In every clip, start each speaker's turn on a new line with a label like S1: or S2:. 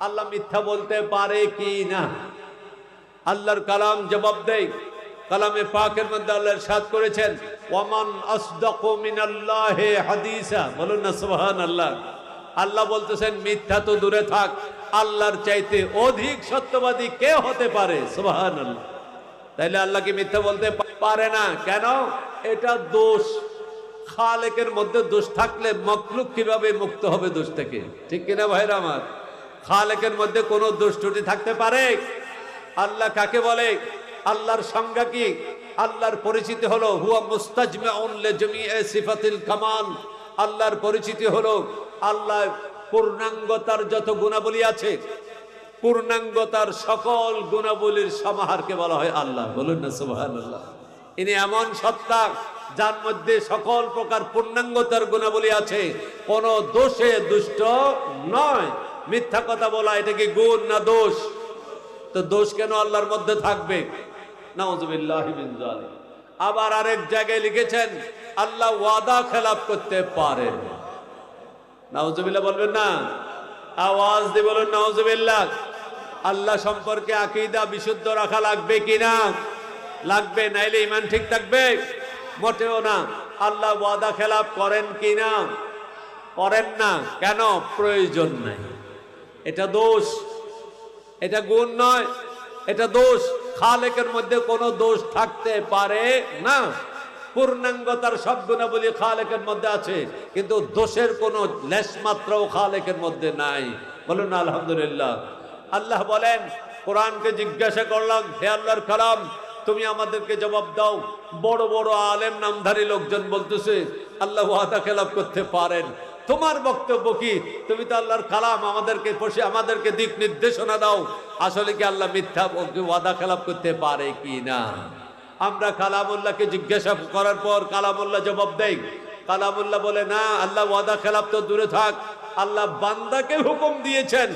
S1: আল্লাহ মিথ্যা বলতে পারে কি না? আল্লাহর কালাম জবাব দেয় কালামে পাকের মধ্যে আল্লাহ সাদ করেছেন, ওয়ামান আসদাকু মিনাল্লাহি হাদিসা। বলুন না, সুবহানাল্লাহ। আল্লাহ বলতেছেন, মিথ্যা তো দূরে থাক, আল্লাহর চাইতে অধিক সত্যবাদী কে হতে পারে? সুবহানাল্লাহ। তাইলে আল্লাহ কি মিথ্যা বলতে পারে না? কেন? এটা দোষ। খালেকের মধ্যে দোষ থাকলে মকলুক কীভাবে মুক্ত হবে দোষ থেকে? ঠিক কিনা ভাইরা আমার? খালেকের মধ্যে কোনো দোষ ত্রুটি থাকতে পারে? আল্লাহ কাকে বলে? আল্লাহর সংজ্ঞা কি? আল্লাহর পরিচিতি হলো, হুয়া সিফাতিল কামাল। আল্লাহর পরিচিতি হলো আল্লাহ পূর্ণাঙ্গতার যত গুণাবলী আছে, পূর্ণাঙ্গতার সকল গুণাবলীর সমাহারকে বলা হয় আল্লাহ। বলুন না, সুবহানাল্লাহ। ইনি এমন সত্তা যার মধ্যে সকল প্রকার পূর্ণাঙ্গতার গুণাবলী আছে। কোন দোষে দুষ্ট নয়। মিথ্যা কথা বলা, এটা কি গুণ না দোষ? তো দোষ কেন আল্লাহর মধ্যে থাকবে? আবার আরেক জায়গায় লিখেছেন, আল্লাহ ওয়াদা খেলাপ করতে পারেন নাউজুবিল্লাহ বলবেন না? আওয়াজ দিয়ে বলুন, নাউজুবিল্লাহ। আল্লাহ সম্পর্কে আকীদা বিশুদ্ধ রাখা লাগবে কিনা লাগবে, নাইলে ইমান ঠিক থাকবে? মোটেও না। আল্লাহ ওয়াদা খেলাপ করেন কিনা করেন না। কেন? প্রয়োজন নাই। এটা দোষ। এটা গুণ নয়, এটা দোষ। খালেকের মধ্যে কোনো দোষ থাকতে পারে না। পূর্ণাঙ্গতার সব গুণাবলী খালেকের মধ্যে আছে, কিন্তু দোষের কোনো লেশ মাত্রাও খালেকের মধ্যে নাই। বলুন আলহামদুলিল্লাহ। আল্লাহ বলেন, কোরআনকে জিজ্ঞাসা করলাম, হে আল্লাহর কালাম, তুমি আমাদেরকে জবাব দাও। বড় বড় আলেম, নামধারী লোকজন বলতেছে, আল্লাহ ওয়াদা খেলাপ করতে পারেন। তোমার বক্তব্য কি? তুমি তো আল্লাহর কালাম, আমাদেরকে বসে আমাদেরকে দিক নির্দেশনা দাও। আসলে কি আল্লাহ মিথ্যা ওয়াদা খেলাপ করতে পারে কি না? আমরা কালামুল্লাহকে জিজ্ঞাসা করার পর কালামুল্লাহ জবাব দেয়। কালামুল্লাহ বলে, না, আল্লাহ ওয়াদা খেলাপ তো দূরে থাক। আল্লাহ বান্দাকে হুকুম দিয়েছেন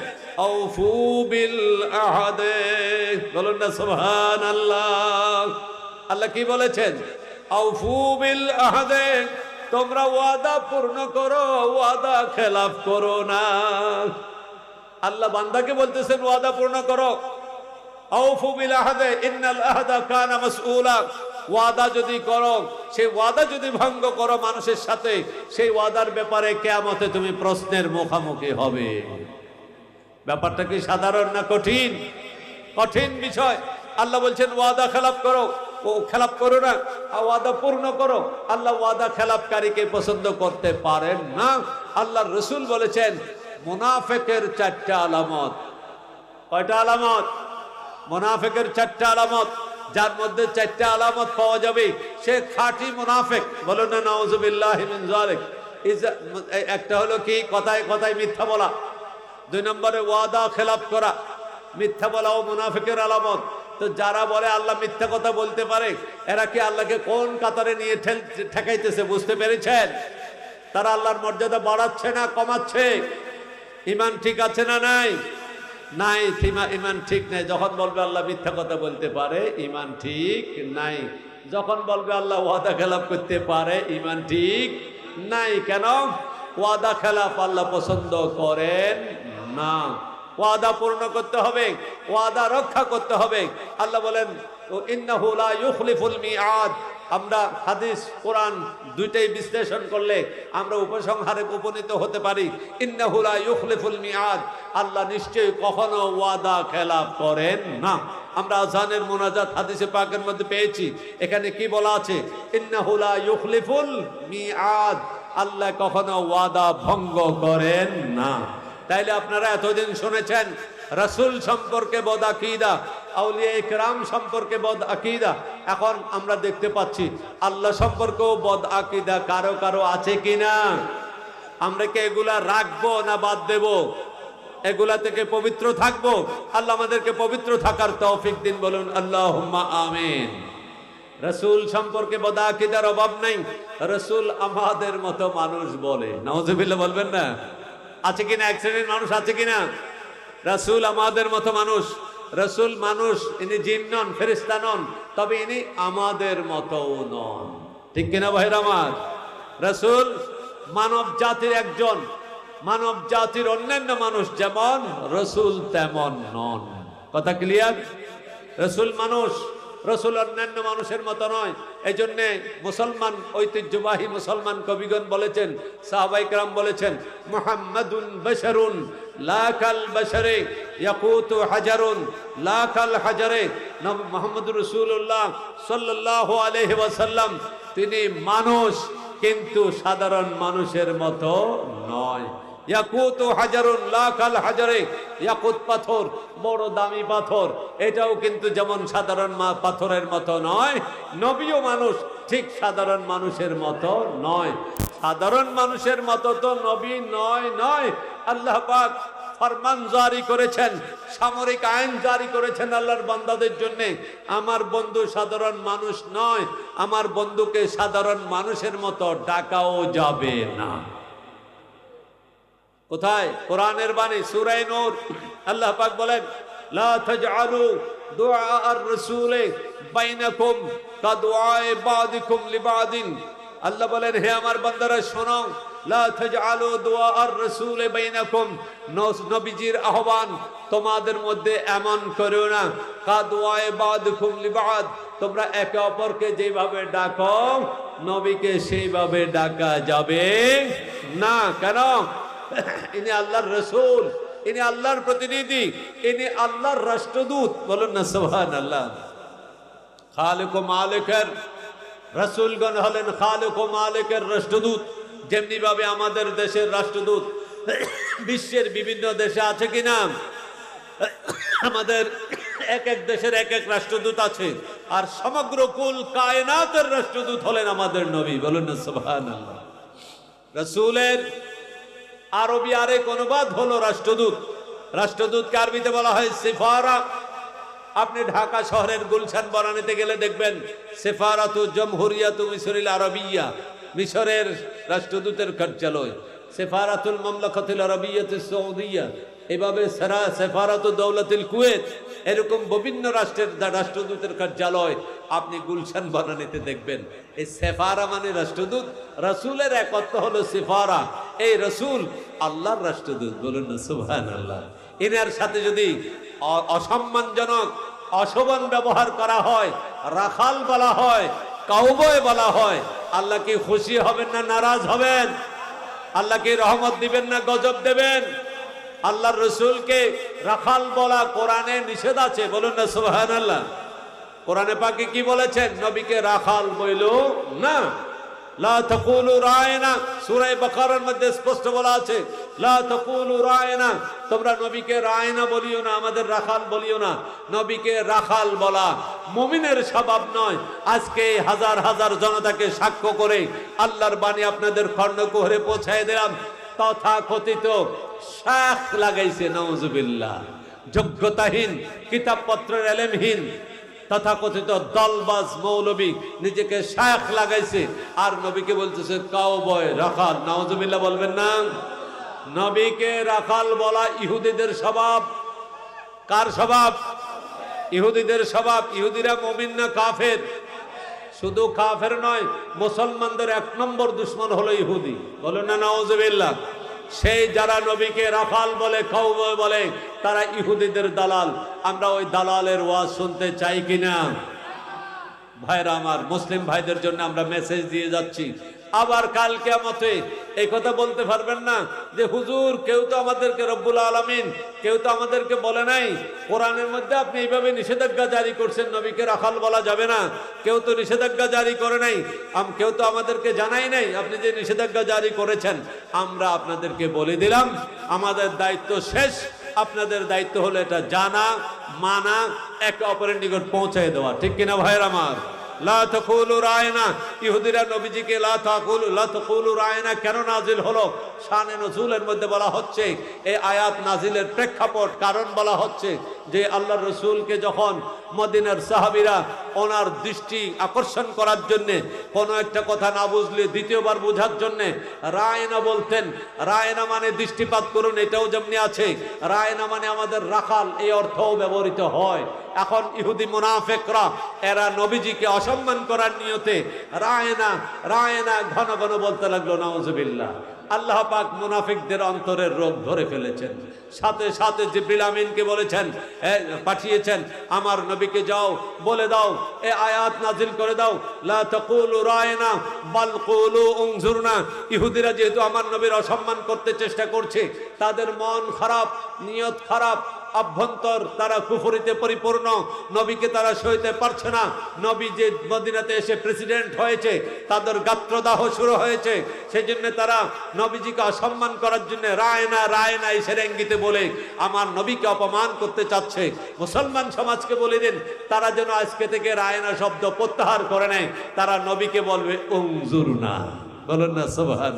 S1: বলুন না সুবহান আল্লাহ আল্লাহ কি বলেছেন? আউফু বিল আহাদে। তোমরা ওয়াদা পূর্ণ করো, ওয়াদা খেলাফ করো না। আল্লাহ বান্দাকে বলতেছেন, ওয়াদা পূর্ণ করো। ওয়াদা যদি করো, সেই ওয়াদা যদি ভঙ্গ করো মানুষের সাথে, সেই ওয়াদার ব্যাপারে কেয়ামতে তুমি প্রশ্নের মুখোমুখি হবে। ব্যাপারটা কি সাধারণ না কঠিন? কঠিন বিষয়। আল্লাহ বলছেন, ওয়াদা খেলাপ করো। ও খেলাপ করো না ওয়াদা পূর্ণ করো। আল্লাহ ওয়াদা খেলাপকারীকে পছন্দ করতে পারেন না। আল্লাহ রসুল বলেছেন, মুনাফেকের চারটা আলামত। কয়টা আলামত? মুনাফেকের চারটা আলামত। যার মধ্যে চারটা আলামত পাওয়া যাবে, সে খাঁটি মুনাফেক। বলো না নওয়াজুবিল্লাহ একটা হলো কি? কথায় কথায় মিথ্যা বলা। দুই নম্বরে ওয়াদা খেলাপ করা। মিথ্যা বলা ও মুনাফেকের আলামত। তো যারা বলে আল্লাহ মিথ্যা কথা বলতে পারে, এরা কি আল্লাহকে কোন কাতারে নিয়ে ঠেকাইতেছে বুঝতে পেরেছেন? তারা আল্লাহর মর্যাদা বাড়াচ্ছে না কমাচ্ছে? ইমান ঠিক আছে না নাই? নাই ইমান ঠিক নাই। যখন বলবে আল্লাহ মিথ্যা কথা বলতে পারে, ইমান ঠিক নাই। যখন বলবে আল্লাহ ওয়াদা খেলাপ করতে পারে, ইমান ঠিক নাই। কেন? ওয়াদা খেলাপ আল্লাহ পছন্দ করেন না। ওয়াদা পূর্ণ করতে হবে, ওয়াদা রক্ষা করতে হবে। আল্লাহ বলেন ইন্নাহু লা ইউখলিফুল মিআদ। আমরা হাদিস, কোরআন দুইটাই বিশ্লেষণ করলে আমরা উপসংহারে উপনীত হতে পারি। ইন্নাহু লা ইউখলিফুল মিআদ। আল্লাহ নিশ্চয়ই কখনো ওয়াদা খেলাফ করেন না। আমরা আজানের মোনাজাত হাদিসে পাকের মধ্যে পেয়েছি। এখানে কি বলা আছে? ইন্নাহু লা ইউখলিফুল মিআদ। আল্লাহ কখনো ওয়াদা ভঙ্গ করেন না। তাইলে আপনারা এতদিন শুনেছেন, রসুল সম্পর্কে বদ আকিদা, আউলিয়া ইকরাম সম্পর্কে বদ আকিদা। এখন আমরা দেখতে পাচ্ছি, আল্লাহ সম্পর্কেও বদ আকিদা কারও কারও আছে কি না আমরা কি এগুলা রাখব না বাদ দেব? এগুলা থেকে পবিত্র থাকব? আল্লাহ আমাদেরকে পবিত্র থাকার তৌফিক দিন বলুন আল্লাহ আমিন। রসুল সম্পর্কে বদা আকিদার অভাব নাই। রসুল আমাদের মতো মানুষ বলে। নওয়াজবিল্লা বলবেন না? আছে কিনা? এক শ্রেণির মানুষ আছে কিনা? রসুল আমাদের মতো মানুষ। রসুল মানুষ, ইনি জিন নন ফেরিস্তা নন, তবে ইনি আমাদের মতো নন। ঠিক কিনা ভাইর আমার রসুল মানব জাতির একজন। মানব জাতির অন্যান্য মানুষ যেমন, রসুল তেমন নন। কথা ক্লিয়ার রসুল মানুষ, রসুল অন্যান্য মানুষের মতো নয়। এই জন্যে মুসলমান, ঐতিহ্যবাহী মুসলমান কবিগণ বলেছেন সাহাবাইকরাম বলেছেন, মোহাম্মদুন বশরুন, লাকাল বশরে ইয়াকুতু হাজারুন, লাকাল হাজারে মোহাম্মদ রসুল্লাহ সাল্লাল্লাহু আলাইহি ওয়াসাল্লাম। তিনি মানুষ, কিন্তু সাধারণ মানুষের মতো নয়। ইয়াকুত হাজারুন লাখাল হাজারে, ইয়াকুত পাথর, বড় দামি পাথর। এটাও কিন্তু যেমন সাধারণ মা পাথরের মতো নয়, নবীও মানুষ, ঠিক সাধারণ মানুষের মতো নয়। সাধারণ মানুষের মতো তো নবী নয় নয়। আল্লাহ পাক ফরমান জারি করেছেন, সামরিক আইন জারি করেছেন আল্লাহর বান্দাদের জন্য। আমার বন্ধু সাধারণ মানুষ নয়, আমার বন্ধুকে সাধারণ মানুষের মতো ডাকাও যাবে না। কোথায়? কোরআনের বাণী সুরাই নূর। আল্লাহ পাক বলেন, লা তাজআলু দুআ আর-রাসূল বাইনাকুম কাদুআ বাদিকুম লিবাদিন। আল্লাহ বলেন, হে আমার বান্দারা, শোনো, লা তাজআলু দুআ আর-রাসূল বাইনাকুম। নবীজির আহ্বান, তোমাদের মধ্যে এমন করো না কাদুআ বাদিকুম লিবাদ। তোমরা একে অপরকে যেভাবে ডাকো, নবীকে সেইভাবে ডাকা যাবে না। কেন? ইনি আল্লাহর রসুল, ইনি আল্লাহর প্রতিনিধি, ইনি আল্লাহর রাষ্ট্রদূত। বলুন না সোহান আল্লাহ খালেক মালিকের রসুলগণ হলেন খালেক মালিকের রাষ্ট্রদূত। যেমনি ভাবে আমাদের দেশের রাষ্ট্রদূত, বিশ্বের বিভিন্ন দেশে আছে কিনা আমাদের এক এক দেশের এক এক রাষ্ট্রদূত আছে। আর সমগ্র কুল কায়নাতের রাষ্ট্রদূত হলেন আমাদের নবী। বলুন না সোহান আল্লাহ রসুলের আরবি আরেক অনুবাদ হলো রাষ্ট্রদূত। রাষ্ট্রদূতকে আরবিতে বলা হয় সিফারা। আপনি ঢাকা শহরের গুলশান বনানীতে গেলে দেখবেন, সেফারাতু জমহুরিয়াতু মিশরিল আরবিয়া, মিশরের রাষ্ট্রদূতের কার্যালয়। সেফারাতুল মামলাকাতুল আরবিয়াতু সৌদিয়া, এভাবে সেরা সেফারাতু দৌলতুল কুয়েত, এরকম বিভিন্ন রাষ্ট্রের রাষ্ট্রদূতের কার্যালয় আপনি গুলশান বনানীতে দেখবেন। এই সেফারা মানে রাষ্ট্রদূত, রাসূলের এক অর্থ হলো সেফারা। এই রসুল আল্লাহর রাষ্ট্রদূত বলুন না সুবহান আল্লাহ এনার সাথে যদি অসম্মানজনক অশোভন ব্যবহার করা হয়, রাখাল বলা হয়, কাউবয় বলা হয়, আল্লাহ কি খুশি হবেন না নারাজ হবেন? আল্লাহ কি রহমত দিবেন না গজব দেবেন? আল্লাহর রসুলকে রাখাল বলা কোরআনে নিষেধ আছে, বলুন না সুবহান আল্লাহ কোরআনে পাকে কি বলেছেন? নবীকে রাখাল বইল না। লা তাকুলু রায়না সূরা বাকারার মধ্যে স্পষ্ট বলা আছে, লা তাকুলু রায়না, তোমরা নবীকে রায়না বলিও না, আমাদের রাখাল বলিও না, নবীকে রাখাল বলা মুমিনের স্বভাব নয়। আজকে হাজার হাজার জনতাকে সাক্ষ্য করে আল্লাহর বাণী আপনাদের কর্ণকুহরে পৌঁছায় দিলাম। তথা কথিত শাখ লাগাইছে নওজুবিল্লাহ যোগ্যতাহীন, কিতাবপত্রের এলেমহীন তথাকথিত দলবাজ মৌলবী নিজেকে শাখ লাগাইছে। আর নবীকে বলতেছে কাউ বয় রাখাল। নওয়াজুবিল্লাহ বলবেন না? নবীকে রাখাল বলা ইহুদিদের স্বভাব। কার স্বভাব? ইহুদিদের স্বভাব। ইহুদিরা মমিন না কাফের? শুধু কাফের নয়, মুসলমানদের এক নম্বর দুশ্মন হলো ইহুদি। বলো না নওয়াজুবিল্লাহ সেই যারা নবীকে রাফাল বলে কৌবয় বলে, তারা ইহুদিদের দালাল। আমরা ওই দালালের ওয়াজ শুনতে চাই কিনা? ভাইরা আমার, মুসলিম ভাইদের জন্য আমরা মেসেজ দিয়ে যাচ্ছি। আবার কাল কেমতে এই কথা বলতে পারবেন না যে হুজুর, কেউ তো আমাদেরকে রব্বুল আলমিন, কেউ তো আমাদেরকে বলে নাই। কোরআনের মধ্যে আপনি এইভাবে নিষেধাজ্ঞা জারি করছেন, নবীকে রাখাল বলা যাবে না। কেউ তো নিষেধাজ্ঞা জারি করে নাই। কেউ তো আমাদেরকে জানাই নাই আপনি যে নিষেধাজ্ঞা জারি করেছেন। আমরা আপনাদেরকে বলে দিলাম, আমাদের দায়িত্ব শেষ। আপনাদের দায়িত্ব হলো এটা জানা, মানা, একে অপরের নিকট পৌঁছায় দেওয়া। ঠিক কিনা ভাইয়ের আমার? কেন নাজিল হলো? মধ্যে বলা হচ্ছে, এই আয়াত নাজিলের প্রেক্ষাপট কারণ বলা হচ্ছে যে আল্লাহ রসুলকে যখন মদিনার সাহাবিরা ওনার দৃষ্টি আকর্ষণ করার জন্যে, কোনো একটা কথা না বুঝলে দ্বিতীয়বার বোঝার জন্যে রায়না বলতেন। রায়না মানে দৃষ্টিপাত করুন, এটাও যেমনি আছে, রায়না মানে আমাদের রাখাল, এই অর্থও ব্যবহৃত হয়। এখন ইহুদি মুনাফেকরা, এরা নবীজিকে অসম্মান করার নিয়তে রায়না রায়না ঘন ঘন বলতে লাগল নওয়াজবিল্লাহ আল্লাহ পাক মুনাফিকদের অন্তরের রোগ ধরে ফেলেছেন। সাথে সাথে জিব্রিল আমিনকে বলেছেন পাঠিয়েছেন, আমার নবীকে যাও, বলে দাও, এ আয়াত নাজিল করে দাও, লা তাকুলু বাল কুলু ইহুদিরা যেহেতু আমার নবীর অসম্মান করতে চেষ্টা করছে, তাদের মন খারাপ, নিয়ত খারাপ অভ্যন্তর তারা কুফরিতে পরিপূর্ণ। নবীকে তারা সইতে পারছে না। নবী যে মদিনাতে এসে প্রেসিডেন্ট হয়েছে, তাদের গাত্রদাহ শুরু হয়েছে। সেই জন্য তারা নবীজিকে অসম্মান করার জন্য রায়না রায়না এই সেরেঙ্গিতে বলে, আমার নবীকে অপমান করতে চাচ্ছে। মুসলমান সমাজকে বলে দিন, তারা যেন আজকে থেকে রায়না শব্দ প্রত্যাহার করে নেয়। তারা নবীকে বলবে উংজুর না বলুন না সোভান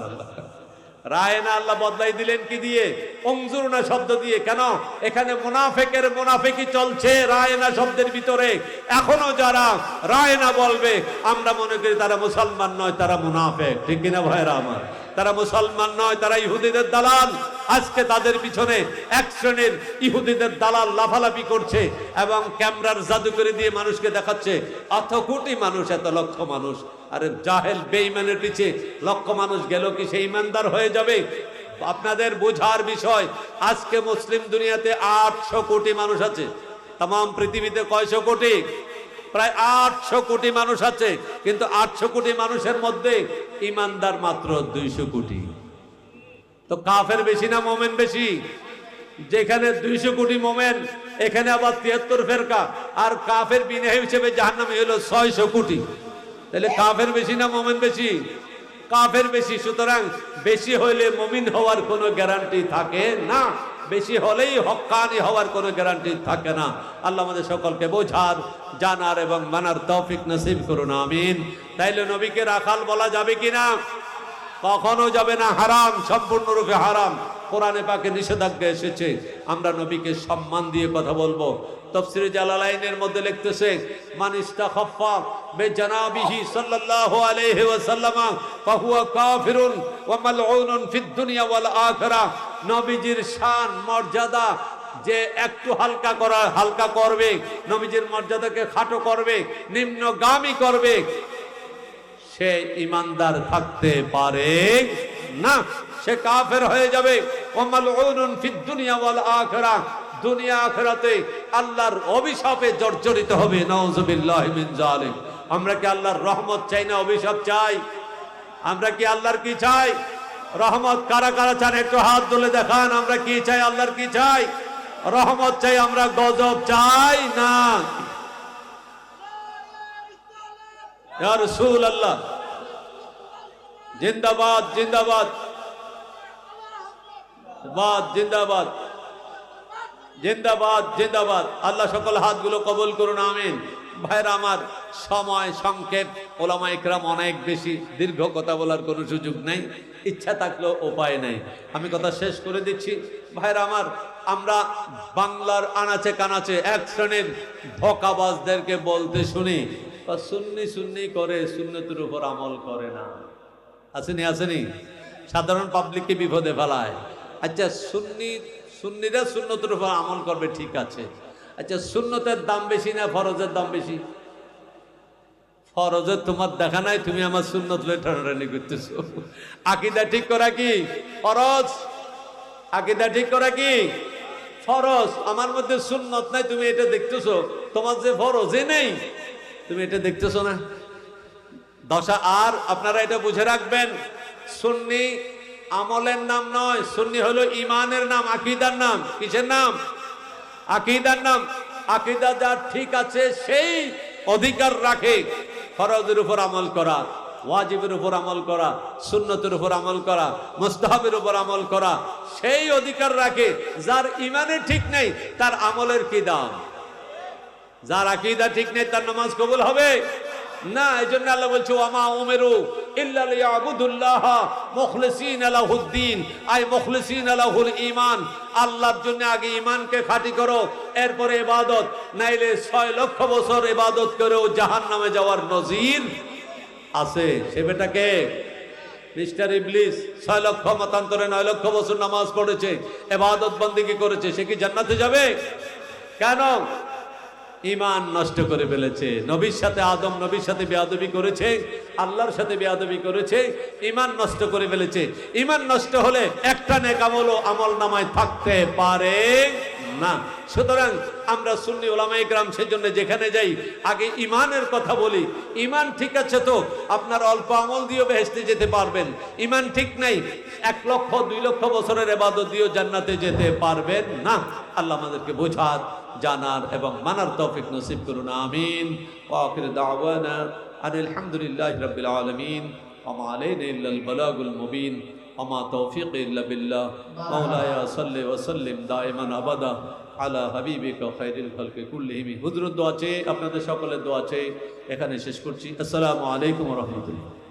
S1: রায়না আল্লাহ বদলাই দিলেন কি দিয়ে? অংজুরনা শব্দ দিয়ে। কেন? এখানে মুনাফেকের মুনাফেকি চলছে রায়না শব্দের ভিতরে। এখনও যারা রায়না বলবে, আমরা মনে করি তারা মুসলমান নয়, তারা মুনাফেক। ঠিক কিনা ভাইরা আমার? তারা মুসলমান নয়, তারা ইহুদিদের দালাল। আজকে তাদের পিছনে এক শ্রেণির ইহুদিদের দালাল লাফালাফি করছে এবং ক্যামেরার জাদুকরি দিয়ে মানুষকে দেখাচ্ছে। অত কোটি মানুষ, এত লক্ষ মানুষ। আরে জাহেল বেঈমানের পিছে লক্ষ মানুষ গেল কি সেই ইমানদার হয়ে যাবে? আপনাদের বোঝার বিষয়, আজকে মুসলিম দুনিয়াতে আটশো কোটি মানুষ আছে। তাম পৃথিবীতে কয়শো কোটি? প্রায় আটশো কোটি মানুষ আছে, কিন্তু আটশো কোটি মানুষের মধ্যে ইমানদার মাত্র দুইশো কোটি। তো কাফের বেশি না মোমেন বেশি? যেখানে দুইশো কোটি মোমেন, এখানে আবার তিয়াত্তর ফেরকা। আর কাফের বিনে হিসেবে জাহান্নামে হলো ছয়শো কোটি। তাহলে কাফের বেশি না মোমেন বেশি? কাফের বেশি, সুতরাং বেশি হইলে মমিন হওয়ার কোনো গ্যারান্টি থাকে না। বেশি হলেই হক্কানি হওয়ার কোনো গ্যারান্টি থাকে না। আল্লাহ আমাদের সকলকে বোঝার, জানার এবং মানার তৌফিক নসিব করুন, আমিন। তাইলে নবীকে রাখাল বলা যাবে কি না? কখনো যাবে না, হারাম, সম্পূর্ণরূপে হারাম। কোরআনে পাকে নিষেধাজ্ঞা এসেছে। আমরা নবীকে সম্মান দিয়ে কথা বলব। তফসিরে জালালাইনের মধ্যে লিখতেছে মান ইস্তাখাফা বেজানাবিহি সাল্লাল্লাহু আলাইহি ওয়াসাল্লাম, ফাহুয়া কাফিরুন ওয়া মালউনুন ফিদ দুনিয়া ওয়াল আখিরা। নবীজির শান, মর্যাদা যে একটু হালকা করা, হালকা করবে, নবীজির মর্যাদাকে খাটো করবে, নিম্নগামী করবে, সে ইমানদার থাকতে পারে না। সে কাফের হয়ে যাবে। ওমাল ফিদ দুনিয়া ওয়াল আখিরা। দুনিয়া আখিরাতে আল্লাহর অভিশাপে জর্জরিত হবে, নাউজুবিল্লাহি মিন জালিম আমরা কি আল্লাহর রহমত চাই না অভিশাপ চাই? আমরা কি আল্লাহর কি চাই? রহমত কারা কারা চান? একটু হাত তুলে দেখান, আমরা কি চাই, আল্লাহর কি চাই? রহমত চাই, আমরা গজব চাই না? রসুল আল্লাহ জিন্দাবাদ জিন্দাবাদ। বাদ জিন্দাবাদ। জিন্দাবাদ জিন্দাবাদ। আল্লাহ সকল হাতগুলো কবল করুন, আমিন। ভাইরা আমার, সময় সংক্ষেপ। ওলামা ইকরাম অনেক বেশি দীর্ঘ কথা বলার কোনো সুযোগ নেই, ইচ্ছা থাকলেও উপায় নেই। আমি কথা শেষ করে দিচ্ছি। ভাইরা আমার, আমরা বাংলার আনাচে কানাচে এক শ্রেণির ধোকাবাজদেরকে বলতে শুনি, বা সুন্নি সুন্নি করে সুন্নতির উপর আমল করে না। আসেনি আসেনি? সাধারণ পাবলিককে বিপদে ফেলায়। আচ্ছা সুন্নি সুন্নিরা সুন্নতের উপর আমল করবে, ঠিক আছে। আচ্ছা সুন্নতের দাম বেশি না ফরজের দাম বেশি? ফরজের তোমার দেখা নাই, তুমি আমার সুন্নত টানাটানি করতেছো। আকিদা ঠিক করা কি? ফরজ? আকিদা ঠিক করা কি? ফরজ। আমার মধ্যে সুন্নত নাই, তুমি এটা দেখতেছো? তোমার যে ফরজে নেই, তুমি এটা দেখতেছো না? দশা আর আপনারা এটা বুঝে রাখবেন, সুন্নি আমলের নাম নয়, সুন্নি হলো ইমানের নাম, আকিদার নাম। কিসের নাম? আকিদার নাম। আকিদা যার ঠিক আছে সেই অধিকার রাখে। ফরজের উপর আমল করা, ওয়াজিবের উপর আমল করা, সুন্নতের উপর আমল করা, মুস্তাহাবের উপর আমল করা, সেই অধিকার রাখে। যার ইমানের ঠিক নেই, তার আমলের কি দাম? যার আকিদা ঠিক নেই, তার নামাজ কবুল হবে? না এই জন্য আল্লাহ বলছে ওয়ামা উমেরু ইল্লা লিয়াবুদুল্লাহ, মুখলিসিন লাহুদ্দিন আই মুখলিসিন লাহুল ঈমান, আল্লাহর জন্য আগে ঈমানকে খাঁটি করো, এরপরে ইবাদত। নাইলে 6 লক্ষ বছর ইবাদত করেও জাহান্নামে যাওয়ার নজির আছে। সে বেটাকে? মিস্টার ইবলিস, ছয় লক্ষ মতান্তরে নয় লক্ষ বছর নামাজ পড়েছে এবাদত বন্দিকে করেছে, সে কি জান্নাতে যাবে? কেন? ইমান নষ্ট করে ফেলেছে। নবীর সাথে আদম, নবীর সাথে বেয়াদবি করেছে, আল্লাহর সাথে বেয়াদবি করেছে ইমান নষ্ট করে ফেলেছে। ইমান নষ্ট হলে একটা নেকামলও আমল নামায় থাকতে পারে না। সুতরাং আমরা সুন্নি ওলামাই গ্রাম সেজন্য যেখানে যাই, আগে ইমানের কথা বলি। ইমান ঠিক আছে তো? আপনার অল্প আমল দিয়েও বেহেস্তে যেতে পারবেন। ইমান ঠিক নাই, এক লক্ষ, দুই লক্ষ বছরের এবাদত দিয়েও জান্নাতে যেতে পারবেন না। আল্লাহ আমাদেরকে বোঝার জানার এবং মানার তৌফিক নসিব করুন, আমিন। ওয়াকির দাওয়ানা আনিল হামদুলিল্লাহ রাব্বিল আলামিন। ওমা আলাইনা ইল্লাল বালাগুল মুবিন। ওমা তৌফিক ইল্লা বিল্লাহ। মাওলায়া সাল্লি ওয়া সাল্লিম দাইমান আবাদা আলা হাবিবিকা খাইরুল খালকি কুল্লিহিম। হুজুর দোয়া চেয়ে, আপনাদের সকলের দোয়া চেয়ে এখানে শেষ করছি। আসসালামু আলাইকুম ওয়া রাহমাতুল্লাহ।